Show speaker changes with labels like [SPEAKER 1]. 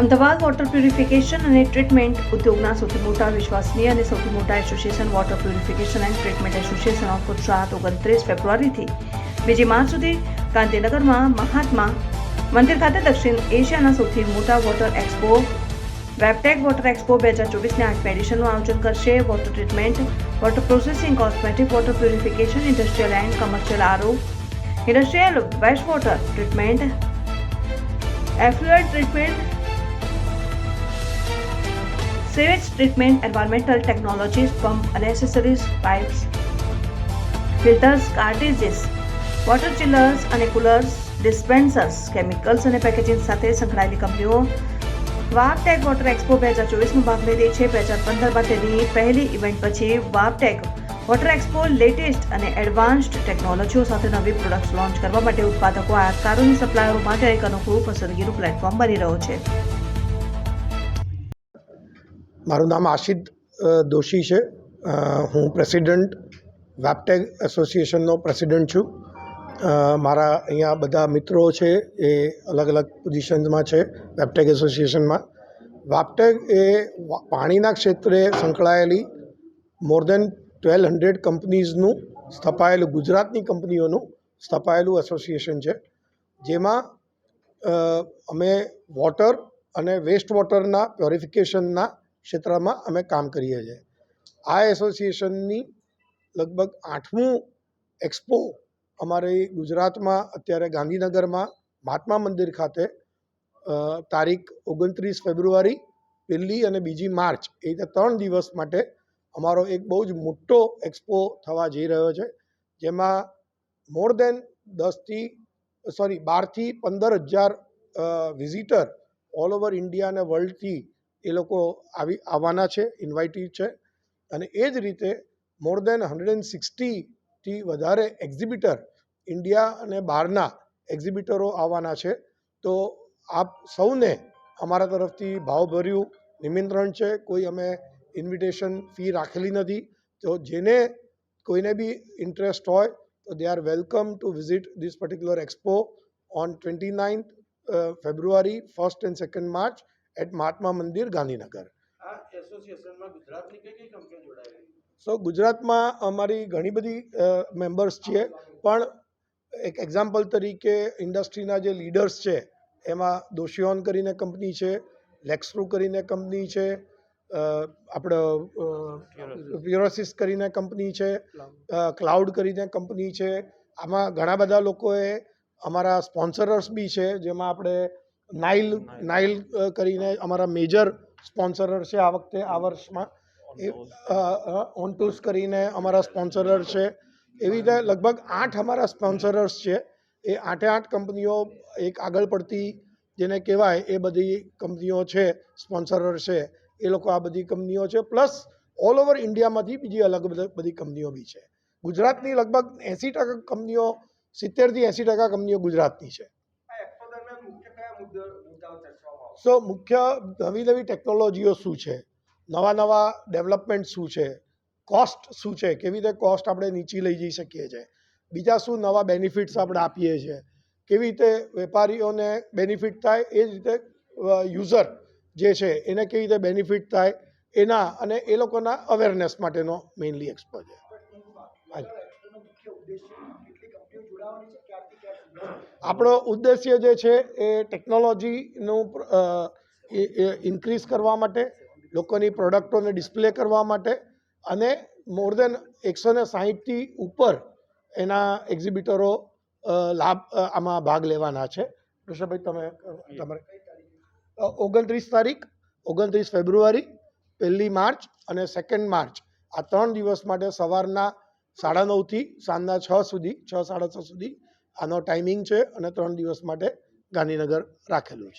[SPEAKER 1] Ahmedabad water purification અને treatment ઉદ્યોગના સૌથી મોટા વિશ્વાસનીય અને સૌથી મોટા association water purification and treatment association of Gujarat ઓગણત્રીસ ફેબ્રુઆરીથી બીજી માર્ચ સુધી ગાંધીનગરમાં મહાત્મા મંદિર ખાતે દક્ષિણ એશિયાના સૌથી મોટા વોટર એક્સપો વેબટેક વોટર એક્સપો બે હજાર ચોવીસની આઠમી એડિશનનું આયોજન કરશે. Water treatment water processing cosmetic water purification industrial and commercial RO industrial waste water treatment effluent treatment sewage treatment, environmental technologies, pump અને accessories, pipes, filters, cartridges, water chillers અને coolers, dispensers, chemicals અને packaging સાથે સંકળાયેલી કંપનીઓ વાપટેક water expo બે હજાર ચોવીસમાં ભાગ લઈ રહી છે. બે હજાર પંદર માટેની પહેલી ઇવેન્ટ પછી વાપટેક વોટર એક્સપો લેટેસ્ટ અને એડવાન્સ્ડ ટેકનોલોજીઓ સાથે નવી પ્રોડક્ટ્સ લોન્ચ કરવા માટે ઉત્પાદકો આયાતકારોની સપ્લાયરો માટે એક અનોખું પસંદગીનું પ્લેટફોર્મ બની રહ્યો છે.
[SPEAKER 2] મારું નામ આશિત દોશી છે. હું પ્રેસિડન્ટ વેપટેગ એસોસિએશનનો પ્રેસિડન્ટ છું. મારા અહીંયા બધા મિત્રો છે એ અલગ અલગ પોઝિશન્સમાં છે વેપટેગ એસોસિએશનમાં. વાપટેગ એ પાણીના ક્ષેત્રે સંકળાયેલી મોર દેન ટ્વેલ્વ હંડ્રેડ કંપનીઝનું સ્થપાયેલું, ગુજરાતની કંપનીઓનું સ્થપાયેલું એસોસિએશન છે. જેમાં અમે વોટર અને વેસ્ટ વોટરના પ્યોરિફિકેશનના ક્ષેત્રમાં અમે કામ કરીએ છીએ. આ એસોસિએશનની લગભગ આઠમું એક્સપો અમારે ગુજરાતમાં, અત્યારે ગાંધીનગરમાં, મહાત્મા મંદિર ખાતે તારીખ ઓગણત્રીસ ફેબ્રુઆરી, પહેલી અને બીજી માર્ચ, એ રીતે ત્રણ દિવસ માટે અમારો એક બહુ જ મોટો એક્સપો થવા જઈ રહ્યો છે, જેમાં મોર દેન દસથી, સોરી, બારથી પંદર હજાર વિઝિટર ઓલ ઓવર ઇન્ડિયા અને વર્લ્ડથી એ લોકો આવી, આવવાના છે ઇન્વાઇટી છે. અને એ જ રીતે મોર દેન હંડ્રેડ એન્ડ સિક્સટીથી વધારે એક્ઝિબિટર ઇન્ડિયા અને બહારના એક્ઝિબિટરો આવવાના છે. તો આપ સૌને અમારા તરફથી ભાવભર્યું નિમંત્રણ છે. કોઈ અમે ઇન્વિટેશન ફી રાખેલી નથી. તો જેને કોઈને બી ઇન્ટરેસ્ટ હોય, તો they are welcome to visit this particular expo on twenty ninth February first and second March at Mahatma Mandir Gandhinagar. So ગુજરાતમાં અમારી ઘણી બધી મેમ્બર્સ છીએ પણ એક એક્ઝામ્પલ તરીકે ઇન્ડસ્ટ્રીના જે લીડર્સ છે એમાં દોશિયોન કરીને કંપની છે લેક્સરૂ કરીને કંપની છે આપણે પ્યુરોસિસ કરીને કંપની છે ક્લાઉડ કરીને કંપની છે આમાં ઘણા બધા લોકોએ અમારા સ્પોન્સરર્સ બી છે જેમાં આપણે નાઇલ નાઇલ. કરીને અમારા મેજર સ્પોન્સરર છે આ વખતે આ વર્ષમાં. એ ઓનટુસ કરીને અમારા સ્પોન્સરર છે. એવી રીતે લગભગ આઠ અમારા સ્પોન્સરર્સ છે. એ આઠે આઠ કંપનીઓ એક આગળ પડતી જેને કહેવાય એ બધી કંપનીઓ છે સ્પોન્સરર છે. એ લોકો આ બધી કંપનીઓ છે. પ્લસ ઓલ ઓવર ઇન્ડિયામાંથી બીજી અલગ બધી બધી કંપનીઓ બી છે. ગુજરાતની લગભગ એંસી ટકા કંપનીઓ સિત્તેરથી એંસી ટકા કંપનીઓ ગુજરાતની છે. સો મુખ્ય નવી નવી ટેકનોલોજીઓ શું છે? નવા નવા ડેવલપમેન્ટ શું છે? કોસ્ટ શું છે? કેવી રીતે કોસ્ટ આપણે નીચી લઈ જઈ શકીએ છીએ? બીજા શું નવા બેનિફિટ્સ આપણે આપીએ છીએ? કેવી રીતે વેપારીઓને બેનિફિટ થાય? એ જ રીતે યુઝર જે છે એને કેવી રીતે બેનિફિટ થાય? એના અને એ લોકોના અવેરનેસ માટેનો મેઇનલી એક્સપો છે. આપણો ઉદ્દેશ્ય જે છે એ ટેકનોલોજીનું ઇન્ક્રીઝ કરવા માટે, લોકોની પ્રોડક્ટોને ડિસ્પ્લે કરવા માટે અને મોર દેન એકસો ને સાહીઠથી ઉપર એના એક્ઝિબિટરો લાભ આમાં ભાગ લેવાના છે. ઋષભભાઈ, તમે તમારે ઓગણત્રીસ તારીખ, ઓગણત્રીસ ફેબ્રુઆરી, પહેલી માર્ચ અને સેકન્ડ માર્ચ. આ ત્રણ દિવસ માટે સવારના સાડા નવથી સાંજના છ સુધી, છ, સાડા છ સુધી આનો ટાઈમિંગ છે અને ત્રણ દિવસ માટે ગાંધીનગર રાખેલું છે.